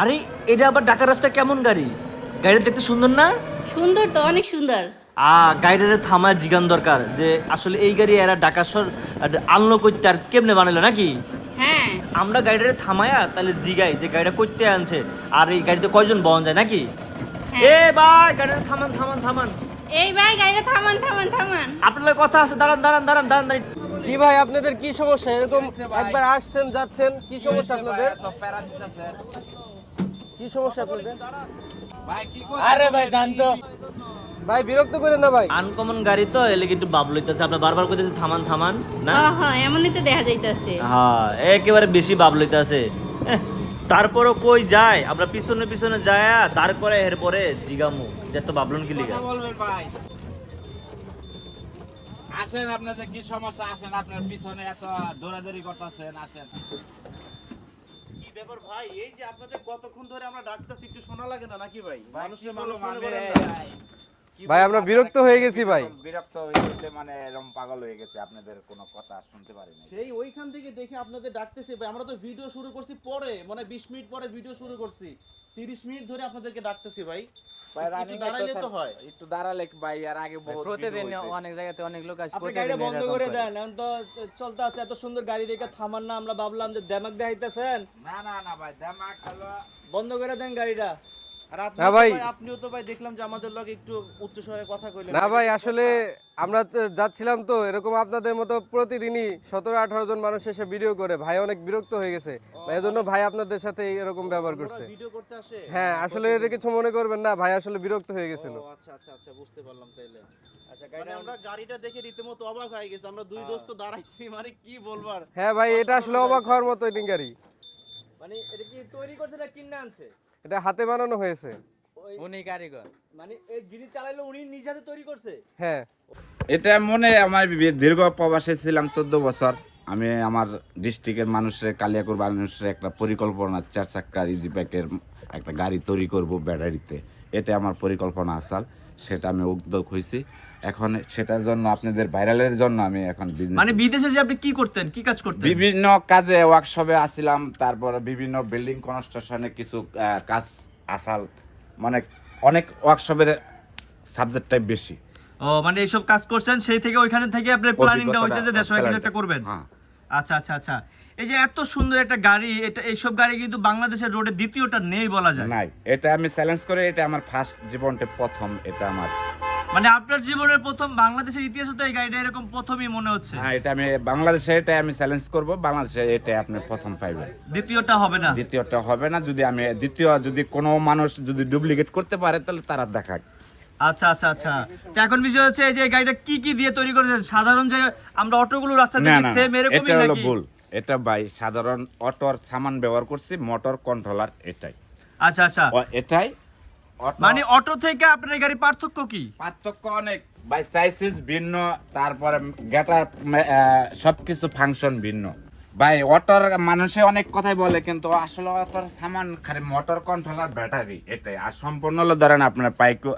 আরে এটা আবার ঢাকার রাস্তা কেমন গাড়ি? গাড়িটা দেখতে সুন্দর না? সুন্দর তো অনেক সুন্দর। আ গাড়িটারে থামা জিগান দরকার যে আসলে এই গাড়ি এরা ঢাকা শহর আনলো করতে আর কেমনে বানাইলো নাকি? হ্যাঁ। আমরা গাড়িটারে থামায়া তাহলে জিগাই যে গাড়িটা করতে আনছে আর এই গাড়িতে কয়জন বহন যায় নাকি? হ্যাঁ। এ ভাই গাড়িটা থামান থামান থামান। এই ভাই গাড়িটা থামান থামান থামান। আপনার কথা আছে দাঁড়ান দাঁড়ান দাঁড়ান দাঁড়ান দাঁড়ান। কি ভাই আপনাদের কি সমস্যা? এরকম একবার আসছেন যাচ্ছেন কি সমস্যা আপনাদের? কি সমস্যা আরে ভাই জানতো ভাই বিরক্ত করেন না ভাই। আনকমন গাড়ি তো এলে একটু আপনার বারবার কইতেছে থামান থামান না? হ্যাঁ হ্যাঁ এমনই তো দেখা যাইতেছে। হ্যাঁ একেবারে বেশি তারপরও কই যায়? আমরা পিছনে পিছনে যায় তারপরে এরপরে জিগামু। যে তো বাবলন কি লিগা? বলবেন ভাই। আসেন আপনাদের কি সমস্যা? আসেন আপনার পিছনে এত দৌড়াদৌড়ি করতেছেন আসেন। ব্যাপার ভাই এই যে আপনাদের কতক্ষণ ধরে আমরা ডাকতেছি একটু শোনা লাগে না নাকি ভাই? মানুষের মানুষ মনে করেন না। ভাই, আমরা বিরক্ত হয়ে গেছি ভাই। বিরক্ত হয়ে গেছে মানে এরকম পাগল হয়ে গেছে আপনাদের কোনো কথা শুনতে পারি না সেই ওইখান থেকে দেখে আপনাদের ডাকতেছি ভাই আমরা তো ভিডিও শুরু করছি পরে মানে বিশ মিনিট পরে ভিডিও শুরু করছি। তিরিশ মিনিট ধরে আপনাদেরকে ডাকতেছি ভাই। ভাই একটু দাঁড়াইলে তো হয়। একটু দাঁড়ালে ভাই আর আগে বহুত প্রতিদিন অনেক জায়গাতে অনেক লোক আসে আপনি গাড়িটা বন্ধ করে দেন এখন তো চলতে আছে এত সুন্দর গাড়ি দেখে থামান না আমরা ভাবলাম যে দেমাক দেখাইতেছেন। না না না ভাই দামাক হলো বন্ধ করে দেন গাড়িটা। না ভাই। আপনিও তো ভাই দেখলাম যে আমাদের লগে একটু উচ্চ স্বরে কথা কইলেন। না ভাই আসলে আমরা যাচ্ছিলাম তো এরকম আপনাদের মতো প্রতিদিনই সতেরো আঠারো জন মানুষ এসে ভিডিও করে। ভাই অনেক বিরক্ত হয়ে গেছে। এই জন্য ভাই আপনাদের সাথে এরকম ব্যবহার করছে। ভিডিও করতে আসে? হ্যাঁ আসলে এটা কিছু মনে করবেন না ভাই আসলে বিরক্ত হয়ে গেছিল। আচ্ছা আচ্ছা আচ্ছা বুঝতে পারলাম তাইলে। মানে আমরা গাড়িটা দেখে রীতিমতো অবাক হয়ে গেছে আমরা দুই দোস্ত দাঁড়াইছি মানে কি বলবার হ্যাঁ ভাই এটা আসলে অবাক হওয়ার মতো গাড়ি। মানে এটা কি তৈরি করছে না কিনে আনছে? এটা হাতে বানানো হয়েছে। উনি কারিগর। মানে এই যিনি চালাইলো উনি নিজে হাতে তৈরি করছে? হ্যাঁ। এটা মনে আমার দীর্ঘ প্রবাসে ছিলাম চোদ্দ বছর। আমি আমার ডিস্ট্রিক্টের মানুষের কালিয়াকুর মানুষের একটা পরিকল্পনা চার চাক্কার ইজি প্যাকের একটা গাড়ি তৈরি করব ব্যাটারিতে। এটা আমার পরিকল্পনা আসাল। সেটা আমি উদ্যোগ হয়েছি। এখন সেটার জন্য আপনাদের ভাইরালের জন্য আমি এখন মানে বিদেশে যে আপনি কি করতেন কি কাজ করতেন? বিভিন্ন কাজে ওয়ার্কশপে আসছিলাম তারপর বিভিন্ন বিল্ডিং কনস্ট্রাকশনে কিছু কাজ আসাল। মানে অনেক ওয়ার্কশপের সাবজেক্টটাই বেশি। ও মানে এইসব কাজ করছেন সেই থেকে ওইখানে থেকে আপনার প্ল্যানিংটা হয়েছে যে দেশে কিছু একটা করবেন। হ্যাঁ। আচ্ছা আচ্ছা আচ্ছা। এই যে এত সুন্দর একটা গাড়ি এটা এইসব গাড়ি কিন্তু বাংলাদেশের রোডে দ্বিতীয়টা নেই বলা যায়। নাই এটা আমি চ্যালেঞ্জ করে এটা আমার ফার্স্ট জীবনটা প্রথম এটা আমার। মানে আপনার জীবনের প্রথম বাংলাদেশের ইতিহাসে তো এই গাড়িটা এরকম প্রথমই মনে হচ্ছে। হ্যাঁ এটা আমি বাংলাদেশে এটা আমি চ্যালেঞ্জ করব বাংলাদেশে এটা আপনি প্রথম পাইবেন। দ্বিতীয়টা হবে না? দ্বিতীয়টা হবে না যদি আমি দ্বিতীয় যদি কোনো মানুষ যদি ডুপ্লিকেট করতে পারে তাহলে তারা দেখাক। আচ্ছা আচ্ছা আচ্ছা। তো এখন বিষয় হচ্ছে এই যে গাড়িটা কি কি দিয়ে তৈরি করেছেন? সাধারণ যে আমরা অটোগুলো রাস্তা দেখি সেম এরকমই নাকি? ভুল। এটা ভাই সাধারণ অটোর সামান ব্যবহার করছি মোটর কন্ট্রোলার এটাই। আচ্ছা আচ্ছা। এটাই মানে অটো থেকে আপনার গাড়ির পার্থক্য কি? পার্থক্য অনেক। বাই সাইজেস ভিন্ন তারপরে গেটার সবকিছু ফাংশন ভিন্ন। ভাই অটোর মানুষে অনেক কথাই বলে কিন্তু আসলে অটোর সামান খালি মোটর কন্ট্রোলার ব্যাটারি এটাই। আর সম্পূর্ণ হলো ধরেন আপনার পাইকো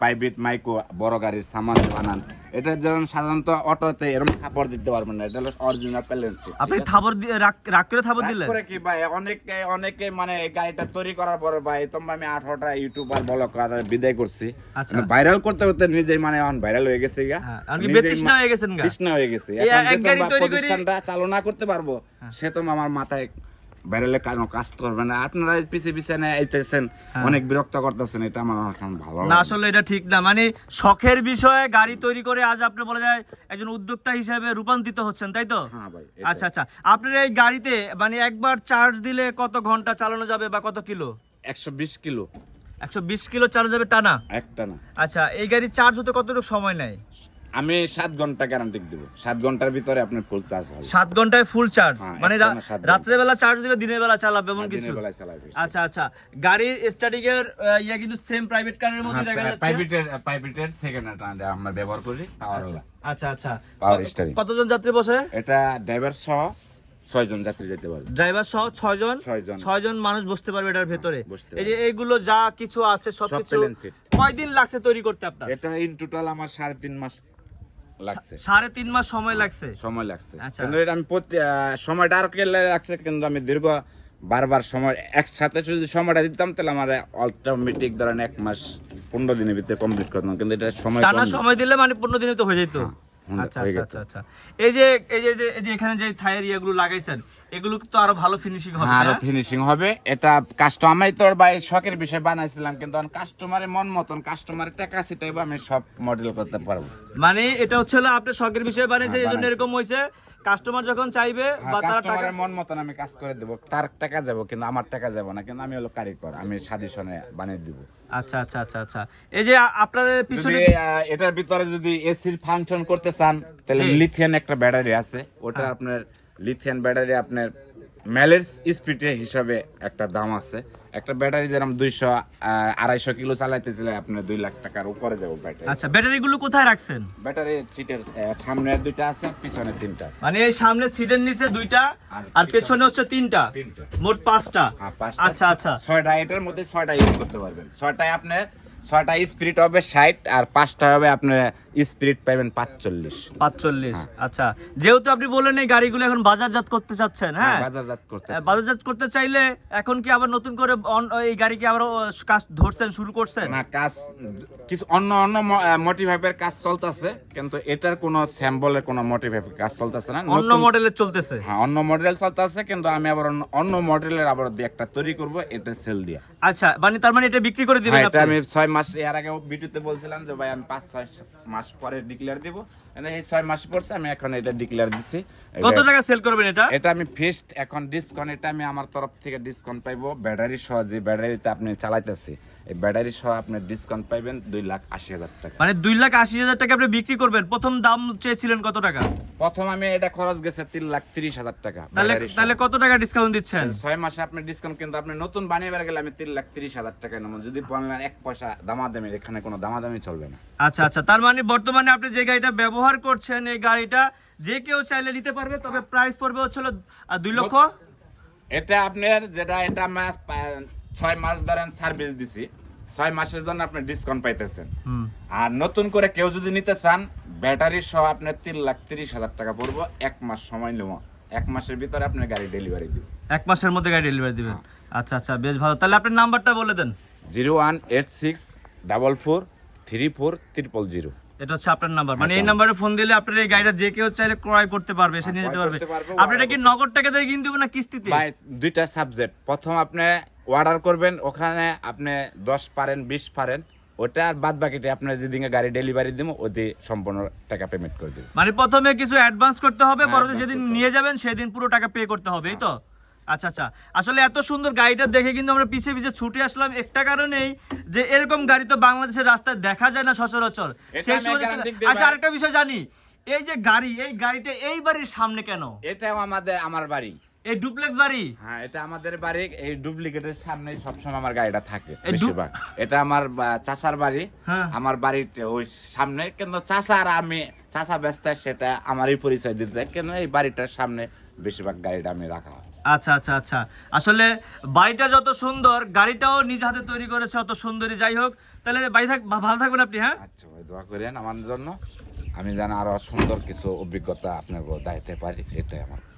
পাইবিট মাইকো বড় গাড়ির সামান বানান। এটা যেমন সাধারণত অটোতে এরকম কাপড় দিতে পারবেন না এটা হলো অরিজিনাল প্যালেন্সি আপনি থাবর দিয়ে রাখ রাখ করে থাবর দিলেন? করে কি ভাই? অনেকে অনেকে মানে গাড়িটা তৈরি করার পরে ভাই তোমরা আমি আঠারোটা ইউটিউবার বলো করার বিদায় করছি। আচ্ছা। ভাইরাল করতে করতে নিজেই মানে এখন ভাইরাল হয়ে গেছে গা। হ্যাঁ, হয়ে গা? তৃষ্ণা হয়ে গেছে। এখন যে এক গাড়ি তোমরা তৈরি করে- প্রতিষ্ঠানটা চালনা করতে পারব সে তো আমার মাথায় ভাইরালে কাজ কাজ করবে না। আপনারা পিছে পিছে না আইতেছেন অনেক বিরক্ত করতেছেন এটা আমার এখন ভালো হ্যাঁ। না। আসলে এটা ঠিক না। মানে শখের বিষয়ে গাড়ি তৈরি করে আজ আপনি বলা যায় একজন উদ্যোক্তা হিসেবে রূপান্তরিত হচ্ছেন তাই তো? হ্যাঁ ভাই আচ্ছা আচ্ছা। আপনার এই গাড়িতে মানে একবার চার্জ দিলে কত ঘণ্টা চালানো যাবে বা কত কিলো? একশো বিশ কিলো। একশো বিশ কিলো চালানো যাবে টানা? একটা না আচ্ছা এই গাড়ি চার্জ হতে কতটুকু সময় নেয়? আমি সাত ঘণ্টা গ্যারান্টি দেবো। সাত ঘণ্টার ভিতরে আপনার ফুল চার্জ হবে। সাত ঘন্টায় ফুল চার্জ হ্যাঁ, মানে। রাত্রে বেলা চার্জ দিবে দিনের বেলা চালাবে এমন কিছু? বেলায় চালাবে আচ্ছা আচ্ছা। গাড়ির স্টার্টিং এর ইয়া কিন্তু সেম প্রাইভেট কারের মধ্যে দেখা যাচ্ছে। প্রাইভেটের প্রাইভেটের সেকেন্ড হ্যান্ড আমরা ব্যবহার করি পাওয়ার আচ্ছা আচ্ছা Power কত- কতজন যাত্রী বসে? এটা ড্রাইভার সহ ছয়জন যাত্রী যেতে পারবে। ড্রাইভার সহ ছয়জন ছয়জন। মানুষ বসতে পারবে এটার ভেতরে? বসতে এই যে এইগুলো যা কিছু আছে সব কিছু কয়দিন লাগছে তৈরি করতে আপনার? এটা ইন টোটাল আমার সাড়ে তিন মাস লাগছে। সাড়ে তিন মাস সময় লাগছে? সময় লাগছে। আচ্ছা। কিন্তু এটা আমি সময়টা আর লাগছে কিন্তু আমি দীর্ঘ বারবার সময় একসাথে যদি সময়টা দিতাম তাহলে আমার অটোমেটিক ধরেন এক মাস পনেরো দিনের ভিতরে কমপ্লিট করতাম। কিন্তু এটা সময় টানা সময় দিলে মানে পনেরো দিনে তো হয়ে যেত। আচ্ছা আচ্ছা আচ্ছা আচ্ছা। এই যে এই যে এই যে এখানে যে থায়ের ইয়েগুলো লাগাইছেন এগুলো তো আরও ভালো ফিনিশিং হবে হ্যাঁ, আরও হ্যাঁ? ফিনিশিং হবে। এটা কাস্টমারই তোর ভাই শখের বিষয় বানাইছিলাম কিন্তু কাস্টমারের মন মতন কাস্টমারের টাকা সেটাই আমি সব মডেল করতে পারব। মানে এটা হচ্ছে হলো আপনি শখের বিষয় বানিয়েছে হ্যাঁ, এই জন্য এরকম হয়েছে কাস্টমার যখন চাইবে বা তারা টাকা মন মতন আমি কাজ করে দেব তার টাকা যাব কিন্তু আমার টাকা যাব না কিন্তু আমি হলো কারিগর আমি সাজেশনে বানিয়ে দিব আচ্ছা আচ্ছা আচ্ছা আচ্ছা এই যে আপনাদের পিছনে এটার ভিতরে যদি এসির ফাংশন করতে চান তাহলে। লিথিয়ান একটা ব্যাটারি আছে ওটা হ্যাঁ। আপনার লিথিয়ান ব্যাটারি আপনার মেলের স্পিডে হিসাবে একটা দাম আছে। একটা ব্যাটারি যেরকম দুইশো আড়াইশো কিলো চালাইতেছিলে আপনার দুই লাখ টাকার উপরে যাব ব্যাটারি। আচ্ছা ব্যাটারিগুলো কোথায় রাখছেন? ব্যাটারি সিটের সামনে দুইটা আছে পিছনে তিনটা আছে। মানে এই সামনে সিটের নিচে দুইটা আর পেছনে হচ্ছে তিনটা? তিনটা। মোট পাঁচটা? হ্যাঁ, পাঁচটা। আচ্ছা আচ্ছা। ছয়টা এটার মধ্যে ছয়টা ইউজ করতে পারবেন। ছয়টায় আপনার ছয়টা স্পিরিট হবে ষাট আর পাঁচটা হবে আপনার স্পিরিট পাইবেন পাঁচচল্লিশ। পাঁচচল্লিশ আচ্ছা। যেহেতু আপনি বললেন এই গাড়িগুলো এখন বাজারজাত করতে চাচ্ছেন হ্যাঁ? বাজারজাত করতে বাজারজাত করতে চাইলে এখন কি আবার নতুন করে এই গাড়ি কি আবার কাজ ধরছেন শুরু করছেন? না কাজ কিছু অন্য অন্য মোটিভাইপের কাজ চলতেছে কিন্তু এটার কোনো স্যাম্বলের কোনো মোটিভাইপের কাজ চলতেছে না। অন্য মডেলের চলতেছে? হ্যাঁ অন্য মডেল চলতেছে কিন্তু আমি আবার অন্য মডেলের আবার দিয়ে একটা তৈরি করব এটা সেল দিয়া। আচ্ছা মানে তার মানে এটা বিক্রি করে দিবেন হ্যাঁ, আপনি? আমি ছয় মাস এর আগে ভিডিওতে বলছিলাম যে ভাই আমি পাঁচ ছয় মাস পরে ডিক্লেয়ার দিব। এই ছয় মাস পড়ছে আমি এখন এটা ডিক্লেয়ার দিছি। কত টাকা সেল করবেন এটা? এটা আমি ফিক্সড এখন ডিসকাউন্ট এটা আমি আমার তরফ থেকে ডিসকাউন্ট পাইবো। ব্যাটারি সহ যে ব্যাটারিতে আপনি চালাইতেছি এই ব্যাটারি সহ আপনি ডিসকাউন্ট পাইবেন দুই লাখ আশি হাজার টাকা। মানে দুই লাখ আশি হাজার টাকা আপনি বিক্রি করবেন। প্রথম দাম চেয়েছিলেন কত টাকা? প্রথম আমি এটা খরচ গেছে তিন লাখ তিরিশ হাজার টাকা তাহলে তাহলে কত টাকা ডিসকাউন্ট দিচ্ছেন? ছয় মাসে আপনি ডিসকাউন্ট কিন্তু আপনি নতুন বানিয়ে গেলে আমি তিন লাখ তিরিশ হাজার টাকা নেব। যদি এক পয়সা দামাদামি এখানে কোনো দামাদামি চলবে না। আচ্ছা আচ্ছা। তার মানে বর্তমানে আপনি যে গাড়িটা ব্যবহার করছেন এই গাড়িটা যে কেউ চাইলে নিতে পারবে তবে প্রাইস পড়বে হচ্ছে হলো, আহ, দুই লক্ষ। এটা আপনার যেটা এটা মাস ছয় মাস ধরেন সার্ভিস দিছি। ছয় মাসের জন্য আপনি ডিসকাউন্ট পাইতেছেন। আর নতুন করে কেউ যদি নিতে চান ব্যাটারি সহ আপনার তিন লাখ তিরিশ হাজার টাকা পড়ব। এক মাস সময় নেব। এক মাসের ভিতরে আপনার গাড়ি ডেলিভারি দিব এক মাসের মধ্যে গাড়ি ডেলিভারি দিবেন। আচ্ছা আচ্ছা বেশ ভালো। তাহলে আপনার নাম্বারটা বলে দেন। Zero one eight six double four three four triple zero. এটা হচ্ছে আপনার নাম্বার মানে এই নাম্বারে ফোন দিলে আপনার এই গাড়িটা যে কেউ চাইলে ক্রয় করতে পারবে নিয়ে যেতে পারবে। আপনি এটা কি নগদ টাকা দিয়ে কিনতে না কিস্তিতে? ভাই দুইটা সাবজেক্ট প্রথম আপনি অর্ডার করবেন ওখানে আপনি দশ পারেন বিশ পারেন ওটা আর বাদ বাকিটা আপনার যেদিকে গাড়ি ডেলিভারি দিব ওতে সম্পূর্ণ টাকা পেমেন্ট করে দেবেন মানে প্রথমে কিছু অ্যাডভান্স করতে হবে হ্যাঁ, পরে যেদিন নিয়ে যাবেন সেদিন পুরো টাকা পে করতে হবে এই তো? আচ্ছা আচ্ছা। আসলে এত সুন্দর গাড়িটা দেখে কিন্তু আমরা পিছে পিছে ছুটে আসলাম। একটা কারণেই যে এরকম গাড়ি তো বাংলাদেশের রাস্তায় দেখা যায় না সচরাচর। সেই আচ্ছা আরেকটা বিষয় জানি। এই যে গাড়ি এই গাড়িটা এই বাড়ির সামনে কেন? এটাও আমাদের আমার বাড়ি। এই ডুপ্লেক্স বাড়ি? হ্যাঁ এটা আমাদের বাড়ি। এই ডুপ্লিকেটের সামনে সবসময় আমার গাড়িটা থাকে বেশিরভাগ। এটা আমার চাচার বাড়ি। হ্যাঁ। আমার বাড়িতে ওই সামনে। কিন্তু চাচা আর আমি চাচা ব্যস্ত সেটা আমারই পরিচয় দিতে কেন এই বাড়িটার সামনে বেশিরভাগ গাড়িটা আমি রাখা হয়। আচ্ছা আচ্ছা আচ্ছা। আসলে বাড়িটা যত সুন্দর, গাড়িটাও নিজ হাতে তৈরি করেছে অত সুন্দরী, যাই হোক। তাহলে বাড়ি থাক ভালো থাকবেন আপনি হ্যাঁ? আচ্ছা ভাই, দোয়া করেন আমার জন্য। আমি যেন আরও সুন্দর কিছু অভিজ্ঞতা আপনাকে দাইতে পারি, এটাই আমার।